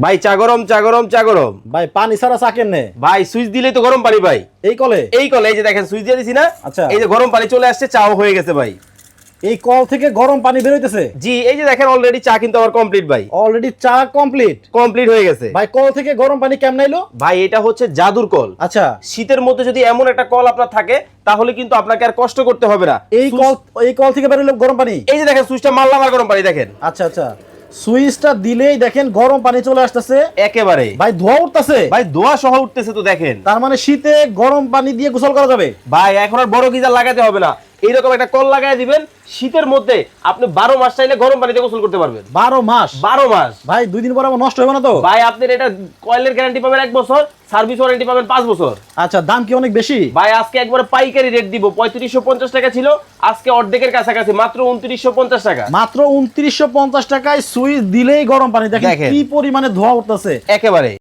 ভাই চা গরম চা গরম চা গরম। ভাই পানি ছাড়া চা কেনে ভাই সুইচ দিলেই তো গরম পানি ভাই। এই কলে? এই কলে এই যে দেখেন সুইচ দিয়ে দিছি না? আচ্ছা। এই যে গরম পানি চলে আসছে চাও হয়ে গেছে ভাই। এই কল থেকে গরম পানি বেরোইতেছে জি এই যে দেখেন অলরেডি চা কিন্তু আমার কমপ্লিট ভাই। অলরেডি চা কমপ্লিট কমপ্লিট হয়ে গেছে। ভাই কল থেকে গরম পানি কেমন আইলো ভাই এটা হচ্ছে জাদুর কল। আচ্ছা। শীতের মধ্যে যদি এমন একটা কল আপনার থাকে তাহলে কিন্তু আপনাকে আর কষ্ট করতে হবে না। এই কল এই কল থেকে বেরোলো গরম পানি? এই যে দেখেন সুইচটা মারলাম আর গরম পানি দেখেন। আচ্ছা আচ্ছা। সুইচটা দিলেই দেখেন গরম পানি চলে আসতেছে। একেবারে। ভাই ধোয়া উঠতেছে। ভাই ধোয়া সহ উঠতেছে তো দেখেন। তার মানে শীতে গরম পানি দিয়ে গোসল করা যাবে। ভাই এখন আর বড় গিজার লাগাতে হবে না। এইরকম একটা কল লাগাই দিবেন শীতের মধ্যে আপনি বারো মাস চাইলে গরম পানিতে গোসল করতে পারবেন। বারো মাস? বারো মাস। ভাই দুই দিন পর আমার নষ্ট হবে না তো? ভাই আপনার এটা কয়েলের গ্যারান্টি পাবেন এক বছর সার্ভিস ওয়ারেন্টি পাবেন পাঁচ বছর। আচ্ছা দাম কি অনেক বেশি? ভাই আজকে একবারে পাইকারি রেট দিব পঁয়ত্রিশশো পঞ্চাশ টাকা ছিল আজকে অর্ধেকের কাছাকাছি মাত্র উনত্রিশশো পঞ্চাশ টাকা। মাত্র উনত্রিশশো পঞ্চাশ টাকায় সুইচ দিলেই গরম পানি। দেখেন দেখেন। কি পরিমাণে ধোয়া উঠতেছে। একেবারে।